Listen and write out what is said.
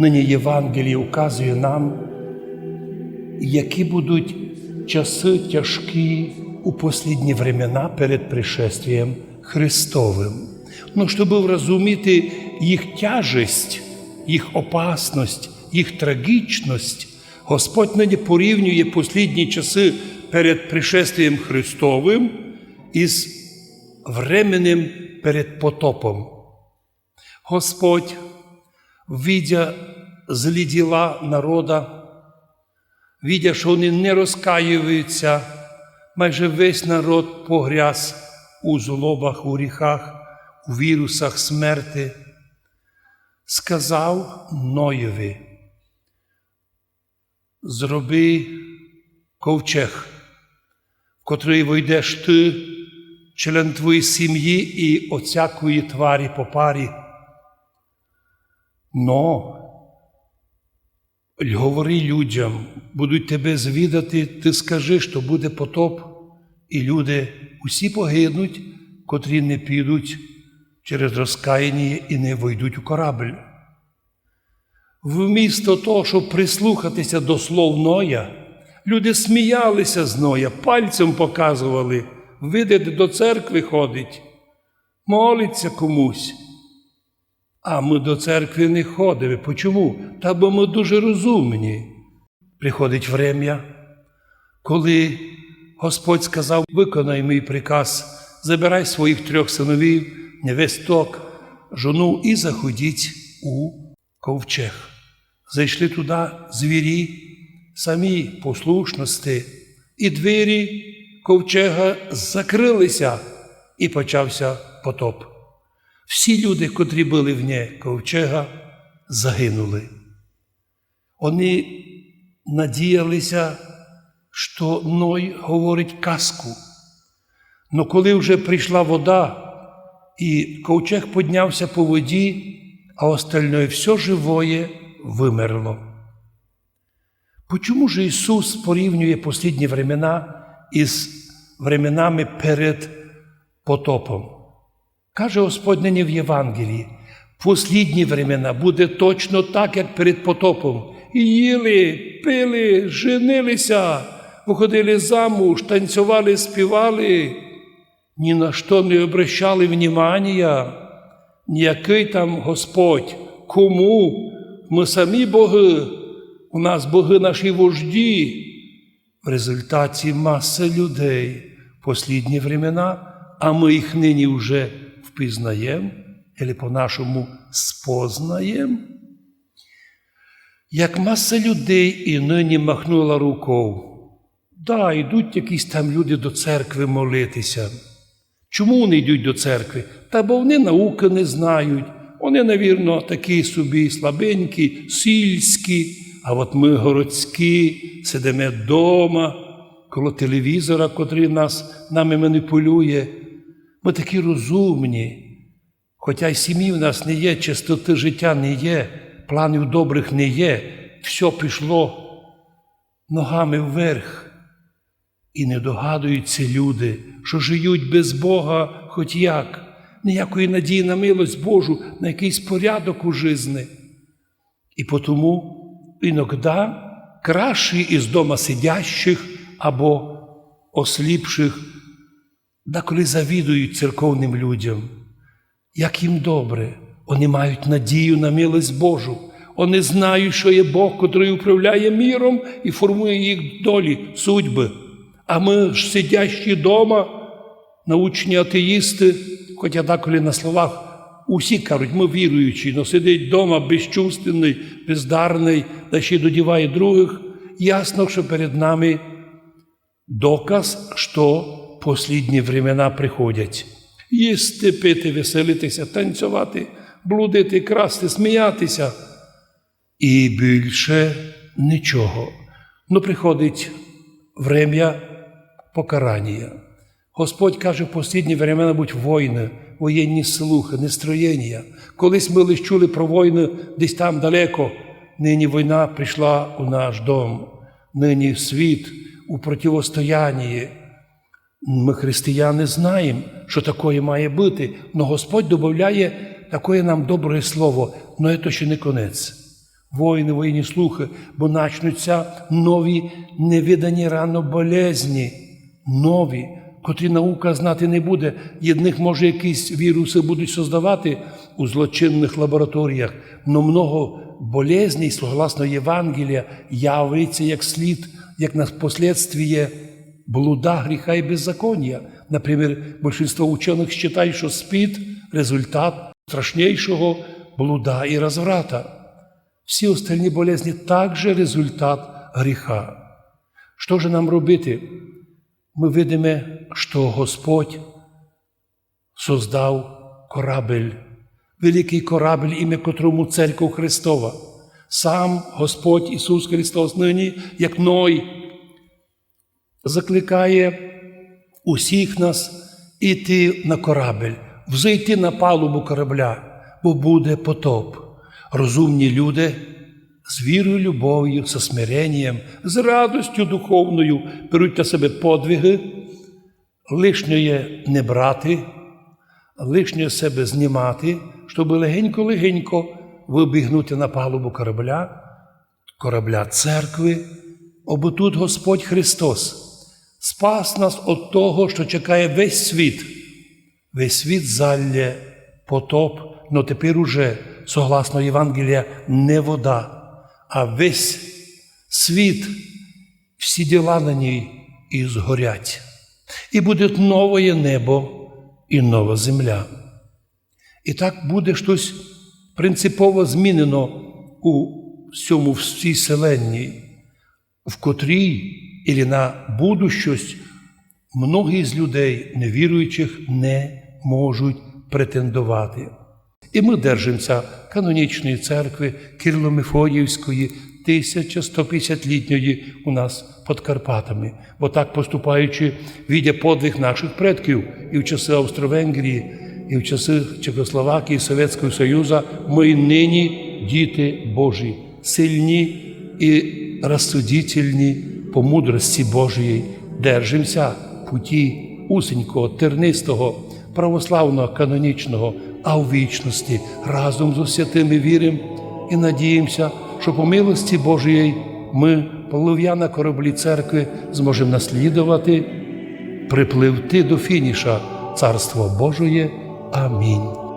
Нині Євангеліє указує нам, які будуть часи тяжкі у послідні времена перед пришествием Христовим. Ну, щоб розуміти їх тяжесть, їх опасність, їх трагічність, Господь нині порівнює послідні часи перед пришествием Христовим із временем перед потопом. Господь, видя злі діла народа, видя, що вони не розкаюються, майже весь народ погряз у злобах, у гріхах, у вірусах смерти, сказав Ноєві, зроби ковчег, в котрий войдеш ти, член твоєї сім'ї і оцякої тварі по парі. Но говори людям, будуть тебе звідати, ти скажи, що буде потоп, і люди усі погинуть, котрі не підуть через розкаяння і не войдуть у корабль. Вмісто того, щоб прислухатися до слов Ноя, люди сміялися з Ноя, пальцем показували, видите, до церкви ходить, молиться комусь. А ми до церкви не ходимо. Чому? Та бо ми дуже розумні. Приходить врем'я, коли Господь сказав: виконай мій приказ, забирай своїх трьох синовів, невесток, жону і заходіть у ковчег. Зайшли туди звірі, самі послушності, і двері ковчега закрилися, і почався потоп. Всі люди, котрі були вне ковчега, загинули. Вони надіялися, що Ной говорить казку. Но коли вже прийшла вода, і ковчег піднявся по воді, а остальное все живое вимерло. Почому ж Ісус порівнює послідні времена із временами перед потопом? Каже Господь нині в Євангелії, послідні времена буде точно так, як перед потопом. Їли, пили, женилися, виходили замуж, танцювали, співали, ні на що не обращали внимання, ніякий там Господь, кому? Ми самі боги, у нас боги наші вожді. В результаті маса людей. Послідні времена, а ми їх нині вже впізнаємо, або по-нашому спознаємо. Як маса людей і нині махнула рукою. Да, йдуть якісь там люди до церкви молитися. Чому вони йдуть до церкви? Та бо вони науки не знають. Вони, навірно, такі собі слабенькі, сільські, а от ми городські, сидимо вдома, коло телевізора, котрий нас, нами маніпулює. Ми такі розумні. Хоча й сім'ї в нас не є, чистоти життя не є, планів добрих не є, все пішло ногами вверх. І не догадуються люди, що живуть без Бога хоч як, ніякої надії на милость Божу, на якийсь порядок у житті. І тому іноді кращі із дома сидящих або осліпших, деколи завідують церковним людям. Як їм добре, вони мають надію на милость Божу. Вони знають, що є Бог, котрий управляє міром і формує їх долі, судьби. А ми ж сидящі вдома, научні атеїсти, хоча деколи на словах усі кажуть, ми віруючі, але сидить вдома безчувственний, бездарний, та ще додіває других. Ясно, що перед нами доказ, що послідні времена приходять. Їсти, пити, веселитися, танцювати, блудити, красти, сміятися. І більше нічого. Ну, приходить врем'я покарання. Господь каже, в послідні времена будуть війни, воєнні слухи, нестроєння. Колись ми лише чули про війни десь там далеко. Нині війна прийшла у наш дом, нині світ у противостоянні. Ми, християни, знаємо, що таке має бути, але Господь додає таке нам добре слово, але це ще не конець. воїни, воїні слухи, бо начнуться нові невидані рано болезні, нові, котрі наука знати не буде. Єдних, може, якісь віруси будуть создавати у злочинних лабораторіях, но много болезней, согласно Євангелія, явиться як слід, як на последствие блуда, гріха і беззаконня. Наприклад, большинство учених считает, що СПИД – результат страшнейшего блуда і разврата. Всі остальні болезні також результат гріха. Що ж нам робити? Ми видимо, що Господь создав корабель, великий корабель, ім'я котрому Церква Христова. Сам Господь Ісус Христос нині, як Ной, закликає усіх нас іти на корабель, взойти на палубу корабля, бо буде потоп. Розумні люди з вірою, любов'ю, со смиренням, з радостю духовною беруть на себе подвиги, лишнє не брати, лишнє себе знімати, щоб легенько-легенько вибігнути на палубу корабля, корабля церкви, обо тут Господь Христос спас нас від того, що чекає весь світ. Весь світ залє потоп, но тепер уже, согласно Євангелія, не вода, а весь світ, всі діла на ній і згорять. І буде нове небо і нова земля. І так буде щось принципово змінено у всьому всій селенній, в котрій і на будущість многі з людей, невіруючих, не можуть претендувати. І ми держимося канонічної церкви Кирло-Мефодіївської, 1150-літньої у нас під Карпатами, бо так поступаючи, відя подвиг наших предків і в часи Австро-Венгрії, і в часи Чехословакії, Совєтського Союзу, ми й нині діти Божі, сильні і розсудительні по мудрості Божої, держимося путі усенького, тернистого, православного, канонічного, а в вічності разом з святими віримо і надіємося, що по милості Божої ми, полов'я на кораблі церкви, зможемо наслідувати, припливти до фініша Царства Божої. Амінь.